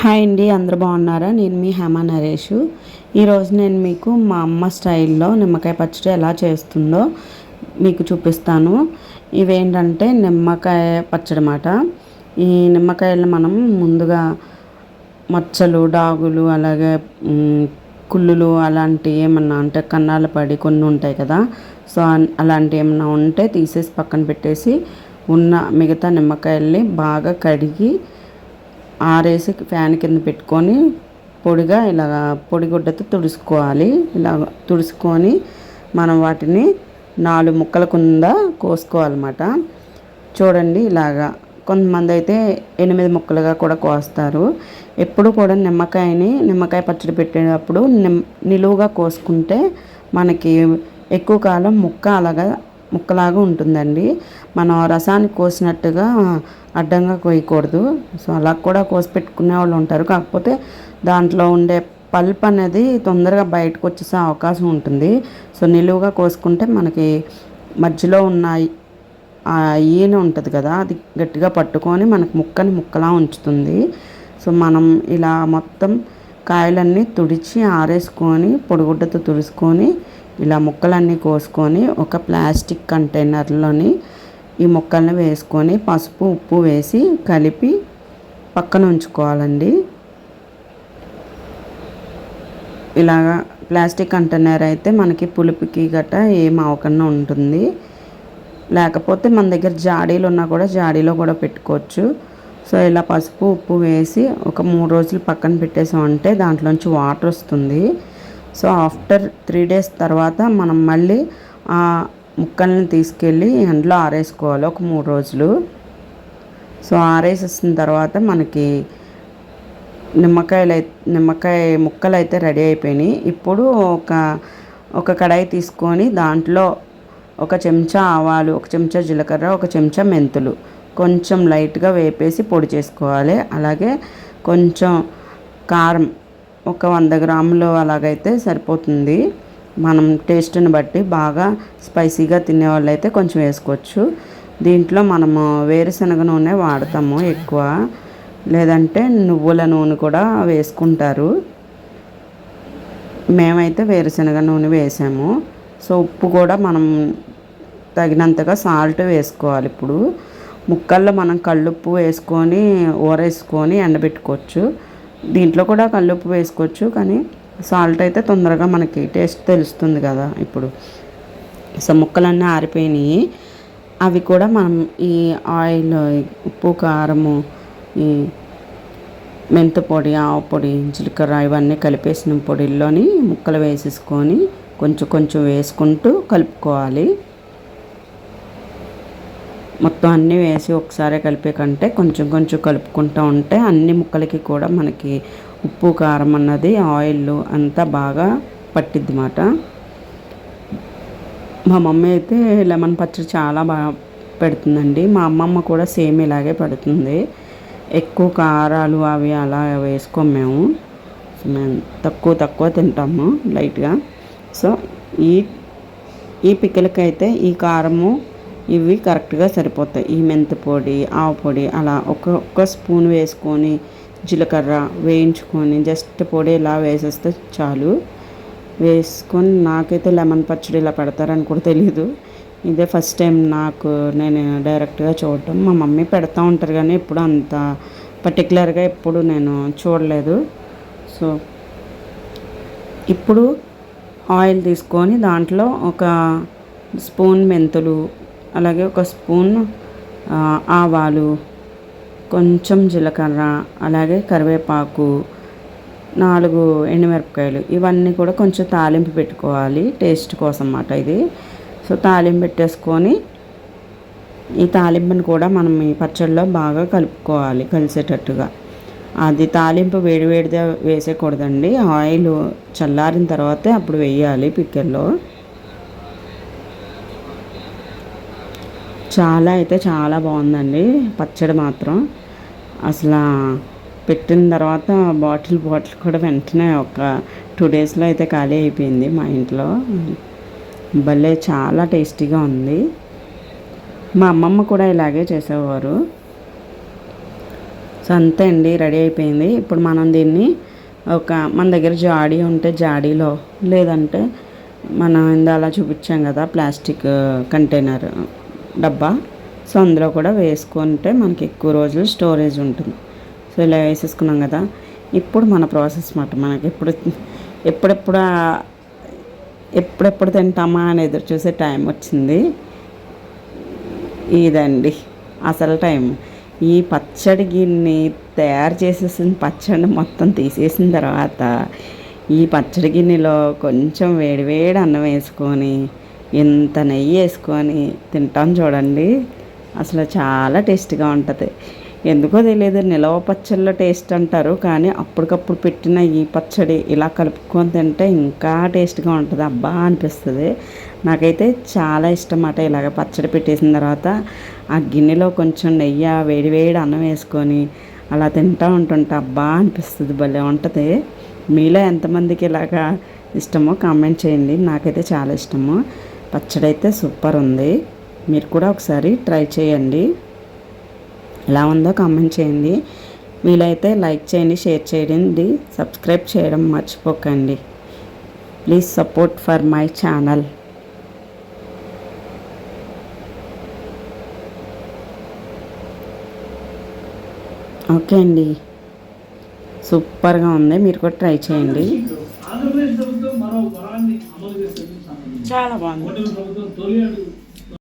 Hi అండి అందరు బాగున్నారా? నేను మీ హేమ నరేష్. ఈరోజు నేను మీకు మా అమ్మ స్టైల్లో నిమ్మకాయ పచ్చడి ఎలా చేస్తుందో మీకు చూపిస్తాను. ఇవేంటంటే నిమ్మకాయ పచ్చడి అన్నమాట. ఈ నిమ్మకాయలు మనం ముందుగా మచ్చలు డాగులు అలాగే కుళ్ళులు అలాంటివి ఏమన్నా అంటే కన్నాలు పడి కొన్ని ఉంటాయి కదా సో అలాంటి అలాంటివి ఏమన్నా ఉంటే తీసేసి పక్కన పెట్టేసి ఉన్న మిగతా నిమ్మకాయల్ని బాగా కడిగి ఆరేసి ఫ్యాన్ కింద పెట్టుకొని పొడిగా ఇలాగ పొడిగుడ్డతో తుడుచుకోవాలి. ఇలా తుడుచుకొని మనం వాటిని నాలుగు ముక్కల కింద కోసుకోవాలన్నమాట. చూడండి ఇలాగా. కొంతమంది అయితే ఎనిమిది ముక్కలుగా కూడా కోస్తారు. ఎప్పుడు కూడా నిమ్మకాయని నిమ్మకాయ పచ్చడి పెట్టేటప్పుడు నిమ్ నిలువుగా కోసుకుంటే మనకి ఎక్కువ కాలం ముక్క అలాగా ముక్కలాగా ఉంటుందండి. మనం రసాన్ని కోసినట్టుగా అడ్డంగా కోయకూడదు. సో అలా కూడా కోసి పెట్టుకునే వాళ్ళు ఉంటారు. కాకపోతే దాంట్లో ఉండే పల్ప్ అనేది తొందరగా బయటకు వచ్చేసే అవకాశం ఉంటుంది. సో నిలువుగా కోసుకుంటే మనకి మధ్యలో ఉన్న ఆ ఈన ఉంటుంది కదా అది గట్టిగా పట్టుకొని మనకు ముక్కని ముక్కలా ఉంచుతుంది. సో మనం ఇలా మొత్తం కాయలన్నీ తుడిచి ఆరేసుకొని పొడిగుడ్డతో తుడుచుకొని ఇలా ముక్కలన్నీ కోసుకొని ఒక ప్లాస్టిక్ కంటైనర్లోని ఈ ముక్కల్ని వేసుకొని పసుపు ఉప్పు వేసి కలిపి పక్కన ఉంచుకోవాలండి. ఇలాగా ప్లాస్టిక్ కంటైనర్ అయితే మనకి పులుపుకి గట్ట ఏం అవకుండా ఉంటుంది. లేకపోతే మన దగ్గర జాడీలు ఉన్నా కూడా జాడీలో కూడా పెట్టుకోవచ్చు. సో ఇలా పసుపు ఉప్పు వేసి ఒక మూడు రోజులు పక్కన పెట్టేసామంటే దాంట్లోంచి వాటర్ వస్తుంది. సో ఆఫ్టర్ త్రీ డేస్ తర్వాత మనం మళ్ళీ ఆ ముక్కల్ని తీసుకెళ్ళి ఎండలో ఆరేసుకోవాలి ఒక మూడు రోజులు. సో ఆరేసేసిన తర్వాత మనకి నిమ్మకాయలు అయితే నిమ్మకాయ ముక్కలు అయితే రెడీ అయిపోయినాయి. ఇప్పుడు ఒక ఒక కడాయి తీసుకొని దాంట్లో ఒక చెంచా ఆవాలు ఒక చెంచా జీలకర్ర ఒక చెంచా మెంతులు కొంచెం లైట్గా వేపేసి పొడి చేసుకోవాలి. అలాగే కొంచెం కారం ఒక వంద గ్రాములు అలాగైతే సరిపోతుంది. మనం టేస్ట్ని బట్టి బాగా స్పైసీగా తినే వాళ్ళైతే కొంచెం వేసుకోవచ్చు. దీంట్లో మనము వేరుశనగ నూనె వాడతాము ఎక్కువ. లేదంటే నువ్వుల నూనె కూడా వేసుకుంటారు. మేమైతే వేరుశనగ నూనె వేసాము. సో ఉప్పు కూడా మనం తగినంతగా సాల్ట్ వేసుకోవాలి ఇప్పుడు. ముక్కల్లో మనం కళ్ళుప్పు వేసుకొని ఊరేసుకొని ఎండబెట్టుకోవచ్చు. దీంట్లో కూడా కల్లుప్పు వేసుకోవచ్చు కానీ సాల్ట్ అయితే తొందరగా మనకి టేస్ట్ తెలుస్తుంది కదా ఇప్పుడు. సో ముక్కలన్నీ ఆరిపోయినాయి. అవి కూడా మనం ఈ ఆయిల్ ఉప్పు కారము ఈ మెంతు పొడి ఆవు పొడి జీలకర్ర ఇవన్నీ కలిపేసిన పొడిల్లోని ముక్కలు వేసేసుకొని కొంచెం కొంచెం వేసుకుంటూ కలుపుకోవాలి. మొత్తం అన్నీ వేసి ఒకసారి కలిపే కంటే కొంచెం కొంచెం కలుపుకుంటూ ఉంటే అన్ని ముక్కలకి కూడా మనకి ఉప్పు కారం అన్నది ఆయిల్ అంతా బాగా పట్టిద్ది మాట మా మమ్మీ అయితే లెమన్ పచ్చడి చాలా బాగా పెడుతుందండి. మా అమ్మమ్మ కూడా సేమ్ ఇలాగే పెడుతుంది. ఎక్కువ కారాలు అవి అలా వేసుకోము మేము. మేము తక్కువ తక్కువ తింటాము లైట్గా. సో ఈ ఈ పిక్కలకైతే ఈ కారము ఇవి కరెక్ట్గా సరిపోతాయి. ఈ మెంతి పొడి ఆవు పొడి అలా ఒక్కొక్క స్పూన్ వేసుకొని జీలకర్ర వేయించుకొని జస్ట్ పొడి ఇలా వేసేస్తే చాలు. వేసుకొని నాకైతే లెమన్ పచ్చడి ఇలా పెడతారని కూడా తెలియదు ఇదే ఫస్ట్ టైం నాకు నేను డైరెక్ట్గా చూడటం. మా మమ్మీ పెడతా ఉంటారు కానీ ఎప్పుడు అంత పర్టికులర్గా ఎప్పుడు నేను చూడలేదు. సో ఇప్పుడు ఆయిల్ తీసుకొని దాంట్లో ఒక స్పూన్ మెంతులు అలాగే ఒక స్పూన్ ఆవాలు కొంచెం జీలకర్ర అలాగే కరివేపాకు నాలుగు ఎండుమిరపకాయలు. ఇవన్నీ కూడా కొంచెం తాలింపు పెట్టుకోవాలి టేస్ట్ కోసం అన్నమాట ఇది. సో తాలింపు పెట్టేసుకొని ఈ తాలింపుని కూడా మనం ఈ పచ్చడిలో బాగా కలుపుకోవాలి కలిసేటట్టుగా. అది తాలింపు వేడివేడిగా వేసేయకూడదండి. ఆయిల్ చల్లారిన తర్వాతే అప్పుడు వేయాలి పిక్కల్లో చాలా అయితే చాలా బాగుందండి. పచ్చడి మాత్రం. అసలు పెట్టిన తర్వాత బాటిల్ బాటిల్ కూడా వెంటనే ఒక టూ డేస్లో అయితే ఖాళీ అయిపోయింది మా ఇంట్లో. భలే చాలా టేస్టీగా ఉంది. మా అమ్మమ్మ కూడా ఇలాగే చేసేవారు. సో అంతే అండి రెడీ అయిపోయింది. ఇప్పుడు మనం దీన్ని ఒక మన దగ్గర జాడీ ఉంటే జాడీలో లేదంటే మనం ఇందాల చూపించాం కదా ప్లాస్టిక్ కంటైనర్. డబ్బా. సో అందులో కూడా వేసుకుంటే మనకి ఎక్కువ రోజులు స్టోరేజ్ ఉంటుంది. సో ఇలా వేసేసుకున్నాం కదా. ఇప్పుడు మన ప్రాసెస్ మాట మనకి ఎప్పుడు ఎప్పుడెప్పుడు ఎప్పుడెప్పుడు తింటామా అని ఎదురు చూసే టైం వచ్చింది. ఇదండి. అసలు టైం. ఈ పచ్చడి గిన్నె తయారు చేసేసిన పచ్చడి మొత్తం తీసేసిన తర్వాత ఈ పచ్చడి గిన్నెలో కొంచెం వేడివేడి అన్నం వేసుకొని ఇంత నెయ్యి వేసుకొని తింటాం చూడండి. అసలు చాలా టేస్ట్గా ఉంటుంది. ఎందుకో తెలియదు నిలవ పచ్చళ్ళ టేస్ట్ అంటారు కానీ అప్పటికప్పుడు పెట్టిన ఈ పచ్చడి ఇలా కలుపుకొని తింటే ఇంకా టేస్ట్గా ఉంటుంది. అబ్బా అనిపిస్తుంది. నాకైతే చాలా ఇష్టం అన్నమాట ఇలాగ పచ్చడి పెట్టేసిన తర్వాత. ఆ గిన్నెలో కొంచెం నెయ్యి వేడి వేడి అన్నం వేసుకొని అలా తింటూ ఉంటుంటే అబ్బా అనిపిస్తుంది భలే ఉంటుంది. మీలో ఎంతమందికి ఇలాగా ఇష్టమో కామెంట్ చేయండి. నాకైతే చాలా ఇష్టము. పచ్చడి అయితే సూపర్ ఉంది. మీరు కూడా ఒకసారి ట్రై చేయండి. ఎలా ఉందో కామెంట్ చేయండి. వీలైతే లైక్ చేయండి షేర్ చేయండి సబ్స్క్రైబ్ చేయడం మర్చిపోకండి. Please support for my channel. Okay అండి. సూపర్గా ఉంది. మీరు కూడా ట్రై చేయండి. చాలా బాగుంది